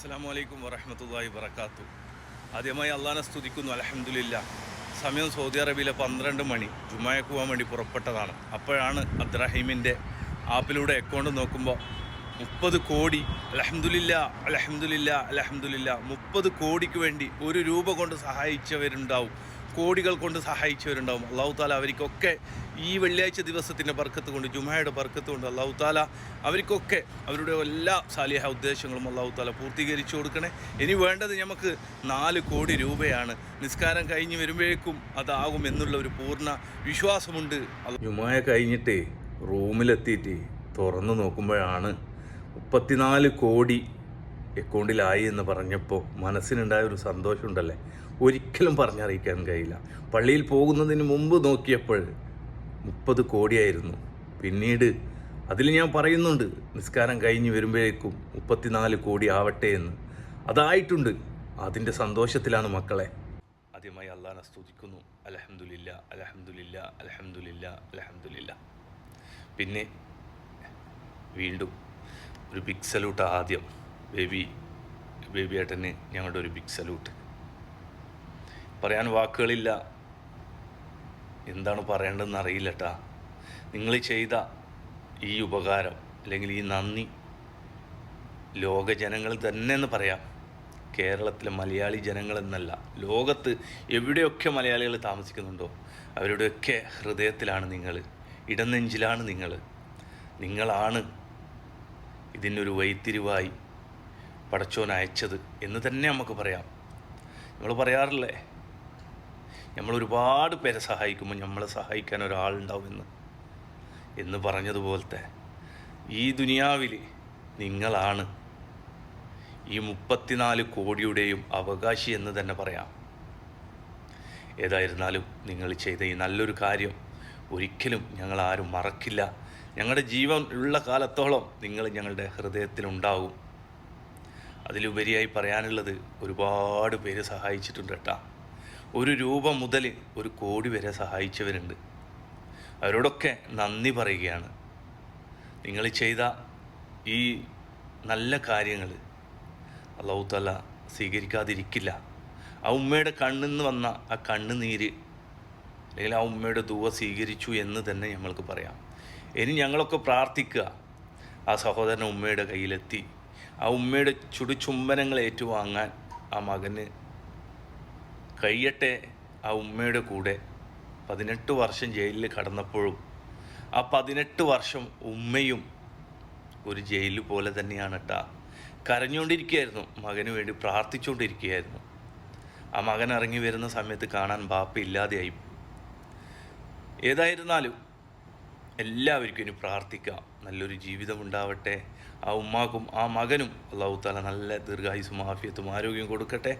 അസ്സാം വലൈക്കും വറഹമത്തല്ലാഹി വബർക്കാത്തു ആദ്യമായി അള്ളാനെ സ്തുതിക്കുന്നു. അലഹമുല്ല സമയം സൗദി അറേബ്യയിലെ പന്ത്രണ്ട് മണി. ജുമായക്ക് പോകാൻ വേണ്ടി പുറപ്പെട്ടതാണ്. അപ്പോഴാണ് അബ്ദുറഹീമിന്റെ ആപ്പിലൂടെ അക്കൗണ്ട് നോക്കുമ്പോൾ മുപ്പത് കോടി അലഹമുല്ല അലഹമുല്ല അലഹമുല്ല മുപ്പത് കോടിക്ക് വേണ്ടി ഒരു രൂപ കൊണ്ട് സഹായിച്ചവരുണ്ടാവും. കോടികൾ കൊണ്ട് സഹായിച്ചവരുണ്ടാവും. അള്ളാഹു താല അവർക്കൊക്കെ ഈ വെള്ളിയാഴ്ച ദിവസത്തിന്റെ ബർക്കത്ത് കൊണ്ട് ജുമായയുടെ ബർക്കത്ത് കൊണ്ട് അള്ളാഹു താല അവർക്കൊക്കെ അവരുടെ എല്ലാ സാലിഹ ഉദ്ദേശങ്ങളും അള്ളാഹു താല പൂർത്തീകരിച്ചു കൊടുക്കണേ. ഇനി വേണ്ടത് നമുക്ക് നാല് കോടി രൂപയാണ്. നിസ്കാരം കഴിഞ്ഞ് വരുമ്പോഴേക്കും അതാകും എന്നുള്ള ഒരു പൂർണ വിശ്വാസമുണ്ട്. ജുമായ കഴിഞ്ഞിട്ട് റൂമിലെത്തിയിട്ട് തുറന്നു നോക്കുമ്പോഴാണ് മുപ്പത്തിനാല് കോടി അക്കൗണ്ടിലായി എന്ന് പറഞ്ഞപ്പോൾ മനസ്സിനുണ്ടായ ഒരു സന്തോഷമുണ്ടല്ലേ? ഒരിക്കലും പറഞ്ഞറിയിക്കാൻ കഴിയില്ല. പള്ളിയിൽ പോകുന്നതിന് മുമ്പ് നോക്കിയപ്പോൾ മുപ്പത് കോടിയായിരുന്നു. പിന്നീട് അതിൽ ഞാൻ പറയുന്നുണ്ട് നിസ്കാരം കഴിഞ്ഞ് വരുമ്പോഴേക്കും മുപ്പത്തിനാല് കോടി ആവട്ടെ എന്ന്. അതായിട്ടുണ്ട്. അതിന്റെ സന്തോഷത്തിലാണ് മക്കളെ. ആദ്യമായി അള്ളാഹനെ സ്തുതിക്കുന്നു. അലഹമുല്ല അലഹമുല്ല അലഹമുല്ല അലഹമുല്ല പിന്നെ വീണ്ടും ഒരു ബിഗ് സല്യൂട്ട് ആദ്യം. ബേബി ബേബി ഏട്ടന് ഞങ്ങളുടെ ഒരു ബിഗ് സല്യൂട്ട് പറയാൻ വാക്കുകളില്ല. എന്താണ് പറയേണ്ടതെന്ന് അറിയില്ല കേട്ടാ നിങ്ങൾ ചെയ്ത ഈ ഉപകാരം അല്ലെങ്കിൽ ഈ നന്ദി ലോക ജനങ്ങൾ തന്നെ എന്ന് പറയാം. കേരളത്തിലെ മലയാളി ജനങ്ങളെന്നല്ല ലോകത്ത് എവിടെയൊക്കെ മലയാളികൾ താമസിക്കുന്നുണ്ടോ അവരുടെയൊക്കെ ഹൃദയത്തിലാണ് നിങ്ങൾ ഇടനെഞ്ചിലാണ് നിങ്ങൾ. നിങ്ങളാണ് ഇതിനൊരു വൈത്തിരിവായി പടച്ചോൻ അയച്ചത് എന്ന് തന്നെ നമുക്ക് പറയാം. നമ്മൾ പറയാറില്ലേ? നമ്മൾ ഒരുപാട് പേരെ സഹായിക്കുമ്പോൾ നമ്മളെ സഹായിക്കാൻ ഒരാളുണ്ടാവുമെന്ന് എന്ന്. പറഞ്ഞതുപോലത്തെ ഈ ദുനിയാവിൽ നിങ്ങളാണ് ഈ മുപ്പത്തിനാല് കോടിയുടെയും അവകാശി എന്ന് തന്നെ പറയാം. ഏതായിരുന്നാലും നിങ്ങൾ ചെയ്ത ഈ നല്ലൊരു കാര്യം ഒരിക്കലും ഞങ്ങൾ ആരും മറക്കില്ല. ഞങ്ങളുടെ ജീവൻ ഉള്ള കാലത്തോളം നിങ്ങൾ ഞങ്ങളുടെ ഹൃദയത്തിലുണ്ടാവും അതിലുപരിയായി പറയാനുള്ളത് ഒരുപാട് പേര് സഹായിച്ചിട്ടുണ്ട് കേട്ടാ. ഒരു രൂപ മുതൽ ഒരു കോടി വരെ സഹായിച്ചവരുണ്ട്. അവരോടൊക്കെ നന്ദി പറയുകയാണ്. നിങ്ങൾ ചെയ്ത ഈ നല്ല കാര്യങ്ങൾ അള്ളാഹു തല സ്വീകരിക്കാതിരിക്കില്ല. ആ ഉമ്മയുടെ കണ്ണിൽ നിന്ന് വന്ന ആ കണ്ണുനീര് അല്ലെങ്കിൽ ആ ഉമ്മയുടെ ദുവ സ്വീകരിച്ചു എന്ന് തന്നെ ഞങ്ങൾക്ക് പറയാം. ഇനി ഞങ്ങളൊക്കെ പ്രാർത്ഥിക്കുക. ആ സഹോദരൻ ഉമ്മയുടെ കയ്യിലെത്തി. ആ ഉമ്മയുടെ ചുടുചുംബനങ്ങൾ ഏറ്റുവാങ്ങാൻ ആ മകന് കഴിയട്ടെ ആ ഉമ്മയുടെ കൂടെ. പതിനെട്ട് വർഷം ജയിലിൽ കടന്നപ്പോഴും ആ പതിനെട്ട് വർഷം ഉമ്മയും ഒരു ജയിൽ പോലെ തന്നെയാണ് കേട്ടാ കരഞ്ഞുകൊണ്ടിരിക്കുകയായിരുന്നു. മകന് വേണ്ടി പ്രാർത്ഥിച്ചുകൊണ്ടിരിക്കുകയായിരുന്നു. ആ മകൻ ഇറങ്ങി വരുന്ന സമയത്ത് കാണാൻ ബാപ്പ ഇല്ലാതെയായി. ഏതായിരുന്നാലും എല്ലാവർക്കും ഇനി പ്രാർത്ഥിക്കാം. നല്ലൊരു ജീവിതം ഉണ്ടാവട്ടെ. ആ ഉമ്മാക്കും ആ മകനും അള്ളാഹു താല നല്ല ദീർഘായുസും ആഫിയത്തും ആരോഗ്യം കൊടുക്കട്ടെ.